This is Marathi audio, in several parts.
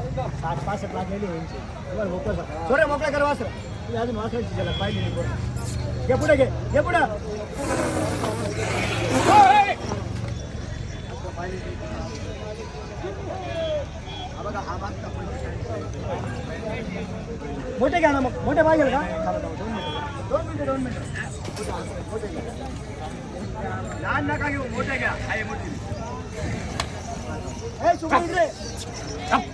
साठ पासष्ट लागलेली यांची तुम्हाला मोकळं कर थोडं मोकळं कर वासर तुम्ही अजून पाहिजे नाही घे पुढे घे घे पुढं. मोठे घ्या ना मग. मोठे पाहिजे का? दोन मिनिटं दोन मिनिटं. मोठे घ्या. लहान नका घेऊ मोठे घ्या. आहे मोठी. ए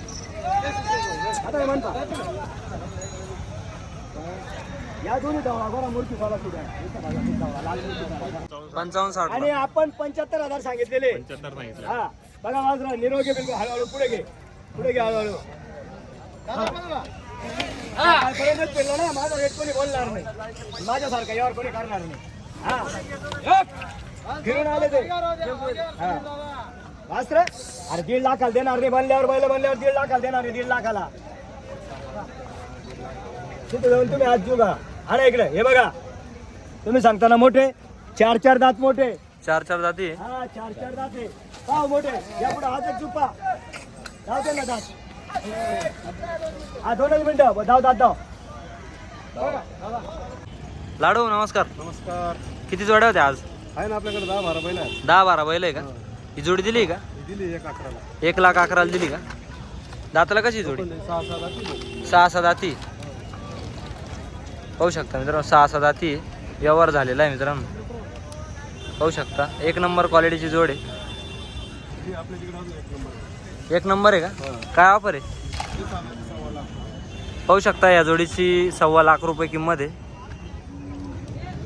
काय म्हणता या दोन्ही बरा मूर्ती सुद्धा. पंचावन्न साठ आणि आपण पंच्याहत्तर हजार सांगितलेले. हा बघा वाजरा निरोगी बिलकुल हळूहळू पुढे घे. पुढे घे हळूहळू. हा, पर्यंतच पेरलं ना माझा रेट कोणी बोलणार नाही. माझ्यासारखा यावर कोणी करणार नाही. हा. फिरून आले ते. हा. अरे दीड लाखाला देणार नाही बनल्यावर बैल बनल्यावर दीड लाखाला देणार नाही दीड लाखाला. तिथे जाऊन तुम्ही आज जुगा. अरे इकडे. हे बघा. तुम्ही सांगताना मोठे. चार चार दात मोठे. चार चार जाती हा चार चार दात. आहे पाव मोठे. या पुढे हात चुपा धावते ना दात. हा दोनच मिनिटं. धाव दात धाव लाडू नमस्कार. नमस्कार. किती जोड्या होत्या आज? आहे ना आपल्याकडे दहा बारा बैल आहेत. दहा बारा बैल आहे का? ही. जोडी दिली का? दिली एक अकराला. एक लाख अकराला दिली का? दाताला कशी जोडी? सहा सात आठ सहा सहा दाती. पाहू शकता मित्रांनो सहा सहा जाती व्यवहार झालेला आहे मित्रांनो. पाहू शकता एक नंबर क्वालिटीची जोड आहे. एक नंबर आहे का? काय ऑफर आहे? पाहू शकता या जोडीची सव्वा लाख रुपये किंमत आहे.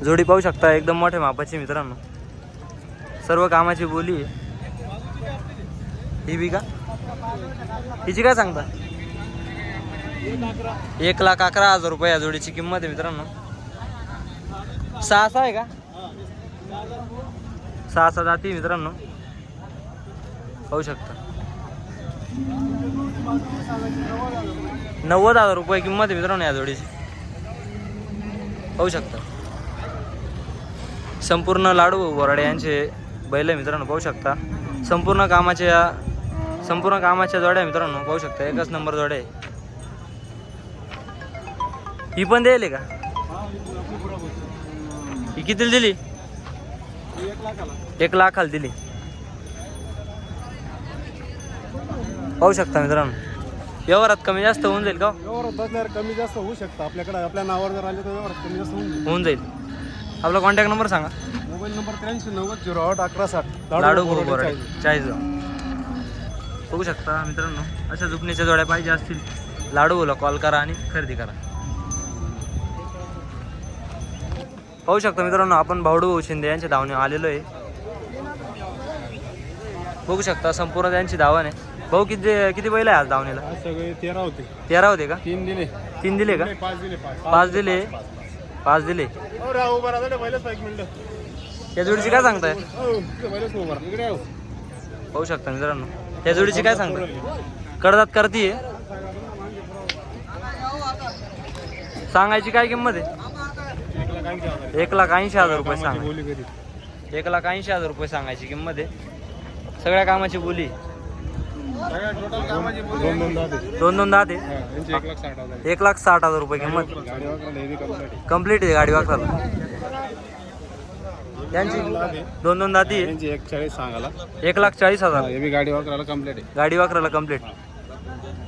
जोडी पाहू शकता एकदम मोठ्या मापाची मित्रांनो. सर्व कामाची बोली आहे. ही बी का? हिची काय सांगता? एक लाख अकरा हजार रुपये या जोडीची किंमत आहे मित्रांनो. सहा सहा आहे का? सहा सहा जाती मित्रांनो. पाहू शकता. नव्वद हजार रुपये किंमत आहे मित्रांनो या जोडीची. पाहू शकता. संपूर्ण लाडू बोराडे यांचे बैल मित्रांनो पाहू शकता. संपूर्ण कामाच्या संपूर्ण कामाच्या जोड्या मित्रांनो पाहू शकता. एकच नंबर जोड्या आहे. ही पण द्यायला का? ही कितीला दिली? एक लाखाला एक लाखाला दिली. पाहू शकता मित्रांनो. व्यवहारात कमी जास्त होऊन जाईल का हो? व्यवहारात कमी जास्त होऊ शकतं. आपल्याकडे आपल्या नावावर जर आले तर व्यवहारात कमी जास्त होऊन जाईल. होऊन जाईल. आपला कॉन्टॅक्ट नंबर सांगा. मोबाईल नंबर त्र्याऐंशी नव्वद झिरो आठ अकरा साठ. लाडू बरोबर चाळीस. बघू शकता मित्रांनो अशा जुकणीच्या जोड्या पाहिजे असतील लाडू बोला कॉल करा आणि खरेदी करा. पाहू शकता मित्रांनो आपण भावडू भाऊ शिंदे यांच्या धावणे आलेलो आहे. बघू शकता संपूर्ण त्यांची धावण आहे. भाऊ किती किती बैल आहे आज धावणीला? सगळे तेरा होते. तेरा होते का? तीन दिले. तीन दिले का? पाच दिले पाच. दिले पाच दिले. हो मिनिट. या जोडीची काय सांगताय? हो. पाहू शकता मित्रांनो. या जोडीची काय सांगताय? कडदात करतीये. सांगायची काय किंमत आहे? एक लाख ऐंशी हजार रुपये सांग एक लाख ऐंशी हजार रुपये सांगायची किंमत आहे. सगळ्या कामाची बोली. टोटल कामाची बोली दोन दोन दहा दे. दोन दोन दहा ते हा, एक लाख साठ हजार एक लाख साठ हजार रुपये किंमत. कंप्लीट आहे गाडी वापरायला यांची दोन दोन दाती एक चाळीस सांगाला एक लाख चाळीस हजार. गाडी वापरायला कंप्लीट आहे. गाडी वापरायला कंप्लीट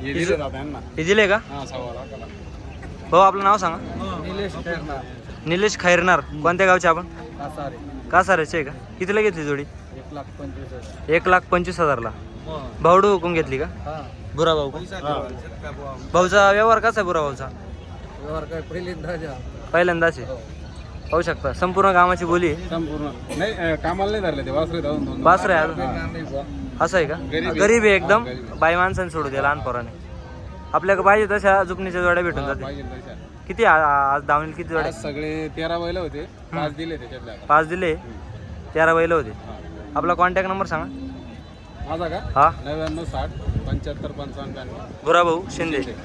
हे. दिले का? हा आपलं नाव सांगा. निलेश निलेश खैरनार. कोणत्या गावचे आपण? कासारे. कासाऱ्याचे आहे का? कितीला घेतली जोडी? एक लाख पंचवीस एक लाख पंचवीस हजारला. भावडू हुकून घेतली का? हा. बुरा भाऊ भाऊचा व्यवहार कसा आहे बुरा भाऊचा? व्यवहार काय पहिल्यांदा पहिल्यांदाच आहे? पाहू शकता. संपूर्ण कामाची बोली आहे? संपूर्ण. नाही अं, कामाला नाही धरले ते वासरे धावून दोन बास रे असं आहे का? गरीब आहे. गरीब आहे एकदम. हा. बाई माणसाने सोडू द्या लहान पोराने. आपल्याकडे पाहिजे तशा जुकणीच्या जोड्या भेटून जाते पाहिजे तशा. किती आ- आ- आज धावणीला किती जोड्या? आज सगळे तेरा बैल होते. पाच दिले त्याच्यातल्या आता. पाच दिले? तेरा बैल होते. हा. आपला कॉन्टॅक्ट नंबर सांगा. माझा का? हा. नव्याण्णव साठ पंच्याहत्तर पंचावन्न ब्याण्णव. बुरा भाऊ शिंदे.